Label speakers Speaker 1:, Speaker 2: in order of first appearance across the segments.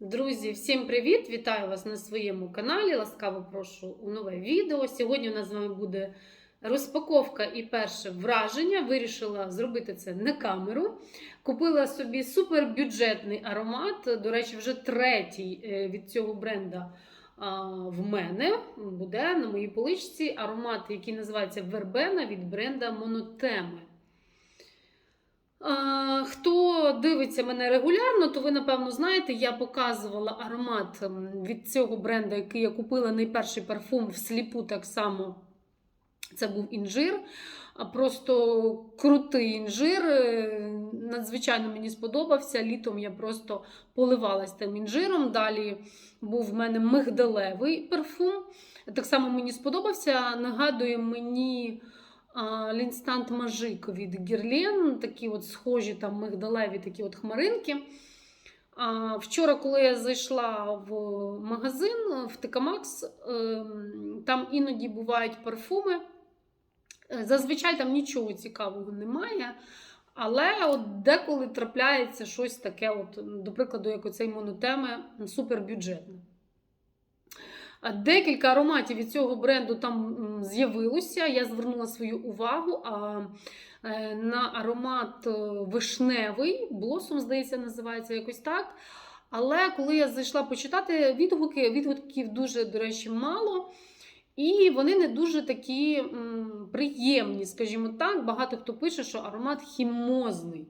Speaker 1: Друзі, всім привіт! Вітаю вас на своєму каналі. Ласкаво прошу у нове відео. Сьогодні у нас з вами буде розпаковка і перше враження. Вирішила зробити це на камеру. Купила собі супербюджетний аромат. До речі, вже третій е, від цього бренда в мене буде на моїй поличці аромат, який називається Вербена від бренда Монотеми. Хто дивиться мене регулярно, то ви, напевно, знаєте, я показувала аромат від цього бренду, який я купила найперший парфум в сліпу так само. Це був інжир. Просто крутий інжир. е, Надзвичайно мені сподобався. Літом я просто поливалась тим інжиром. Далі був в мене мигдалевий парфум. Так само мені сподобався. Нагадує мені Лінстант Мажик від Гірлен, такі от схожі там мигдалеві такі от хмаринки. Вчора, коли я зайшла в магазин в Тикамакс, ем, там іноді бувають парфуми. Е, Зазвичай там нічого цікавого немає. Але от деколи трапляється щось таке, от, до прикладу, як оцей монотеми, супербюджетне. Декілька ароматів від цього бренду там з'явилося. Я звернула свою увагу а, е, на аромат е, вишневий, блосом, здається, називається якось так. Але коли я зайшла почитати відгуки, відгуків дуже, до речі, мало. І вони не дуже такі м, приємні, скажімо так. Багато хто пише, що аромат хімозний.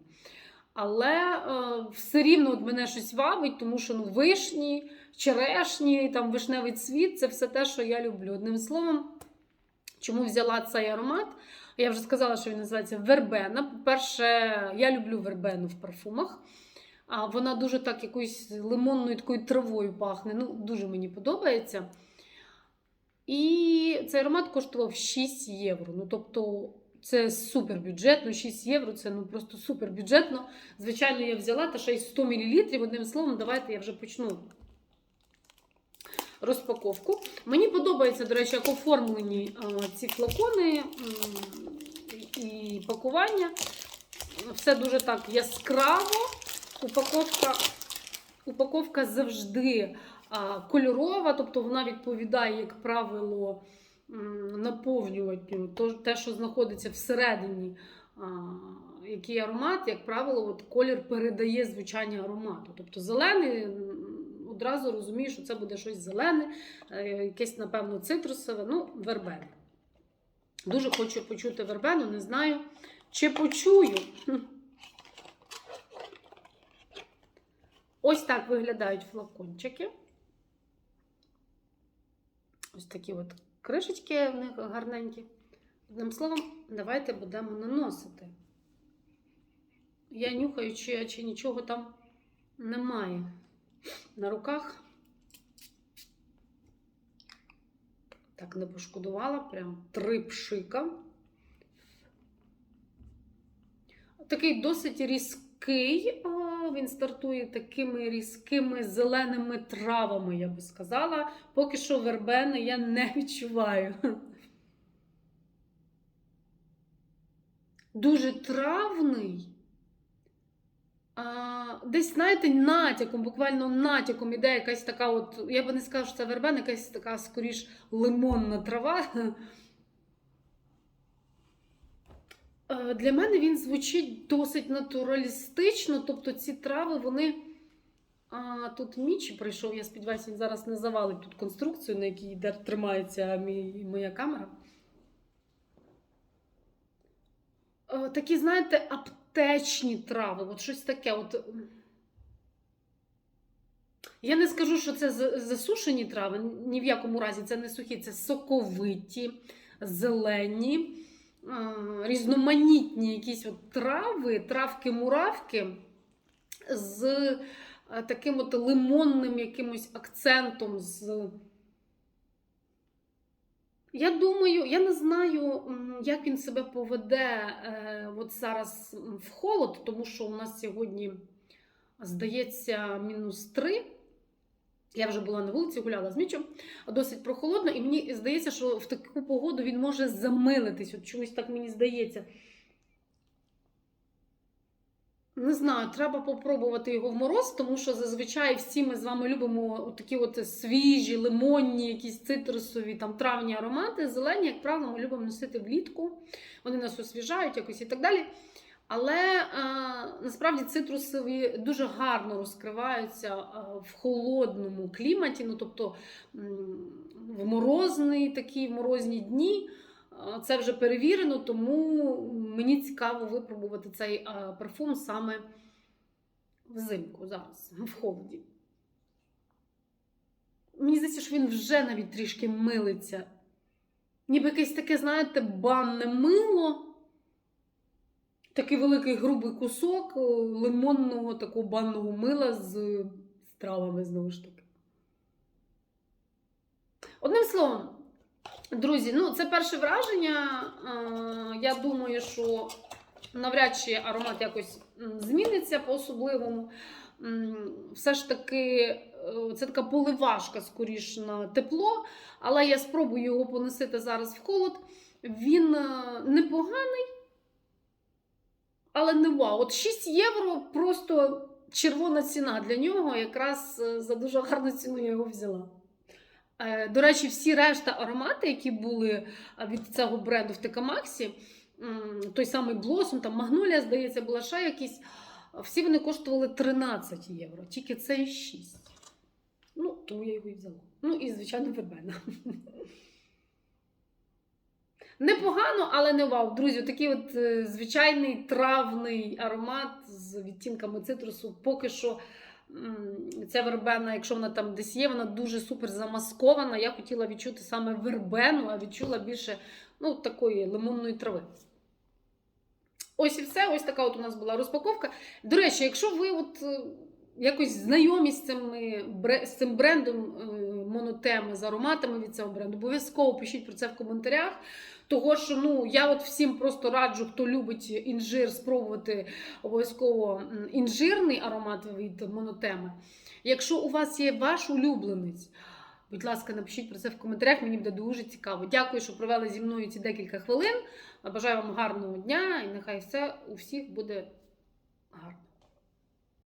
Speaker 1: Але е, все рівно от мене щось вабить, тому що ну, вишні, черешні, там вишневий цвіт це все те, що я люблю. Одним словом, чому взяла цей аромат? Я вже сказала, що він називається вербена. По-перше, я люблю вербену в парфумах. А вона дуже так якоюсь лимонною такою травою пахне. Ну, дуже мені подобається. І цей аромат коштував 6 євро. Ну, тобто, це супер бюджетно, 6 євро це ну просто супер бюджетно. Звичайно, я взяла та ще й 100 мл. Одним словом, давайте я вже почну розпаковку. Мені подобається, до речі, як оформлені ці флакони і пакування. Все дуже так яскраво. Упаковка, упаковка завжди кольорова, тобто вона відповідає, як правило, то- те, що знаходиться всередині. Який аромат, як правило, от колір передає звучання аромату. Тобто зелений одразу розумієш, що це буде щось зелене, е, якесь, напевно, цитрусове, ну, вербене. Дуже хочу почути вербену, не знаю, чи почую. Ось так виглядають флакончики. Ось такі от кришечки в них гарненькі. Одним словом, давайте будемо наносити. Я нюхаю, чи, чи нічого там немає на руках. Так, не пошкодувала, прям три пшика. Такий досить різкий. А, Він стартує такими різкими зеленими травами, я би сказала. Поки що вербени я не відчуваю. Дуже травний. А, десь, знаєте, натяком, буквально натяком іде якась така, от, я би не сказала, що це вербена, якась така скоріш лимонна трава. Е, Для мене він звучить досить натуралістично, тобто ці трави, вони. А, тут Мічі прийшов, я сподіваюся, він зараз не завалить тут конструкцію, на якій тримається мій, моя камера. Е, Такі, знаєте, аптечні трави, от щось таке. От... Я не скажу, що це засушені трави, ні в якому разі це не сухі, це соковиті, зелені, е, різноманітні якісь от трави, травки-муравки з таким от лимонним якимось акцентом. з я думаю, я не знаю, як він себе поведе е, от зараз в холод, тому що у нас сьогодні, здається, мінус 3. Я вже була на вулиці, гуляла з мічем, досить прохолодно, і мені здається, що в таку погоду він може замилитись. От чомусь так мені здається. Не знаю, треба попробувати його в мороз, тому що зазвичай всі ми з вами любимо такі от свіжі, лимонні, якісь цитрусові, там травні аромати. Зелені, як правило, ми любимо носити влітку. Вони нас освіжають якось і так далі. Але е, насправді цитрусові дуже гарно розкриваються е, в холодному кліматі, ну тобто в морозний такі в морозні дні. Е, Це вже перевірено, тому мені цікаво випробувати цей парфум саме взимку зараз, в холоді. Мені здається, що він вже навіть трішки милиться. Ніби якесь таке, знаєте, банне мило. Такий великий грубий кусок е, лимонного такого банного мила з, травами, знову ж таки. Одним словом, друзі, ну це перше враження. Е, Я думаю, що навряд чи аромат якось зміниться по-особливому. Все ж таки, е, це така поливашка, скоріш на тепло, але я спробую його поносити зараз в холод. Він непоганий, але не вау. От 6 євро просто червона ціна для нього. Якраз е, за дуже гарну ціну я його взяла. Е, До речі, всі решта аромати, які були е, від цього бренду в Текамаксі, той самий Блосом, там Магнолія, здається, була ще якісь. Всі вони коштували 13 євро, тільки цей 6. Ну, тому я його і взяла. Ну і, звичайно, вербена. Непогано, але не вау. Друзі, такий от е, звичайний травний аромат з відтінками цитрусу. Поки що ця вербена, якщо вона там десь є, вона дуже супер замаскована. Я хотіла відчути саме вербену, а відчула більше ну, такої лимонної трави. Ось і все. Ось така от у нас була розпаковка. До речі, якщо ви от е, якось знайомі з, цими, з цим брендом е, монотеми, з ароматами від цього бренду, обов'язково пишіть про це в коментарях. Того, що ну, я от всім просто раджу, хто любить інжир, спробувати обов'язково інжирний аромат від монотеми. Якщо у вас є ваш улюбленець, будь ласка, напишіть про це в коментарях, мені буде дуже цікаво. Дякую, що провели зі мною ці декілька хвилин. Бажаю вам гарного дня і нехай все у всіх буде гарно.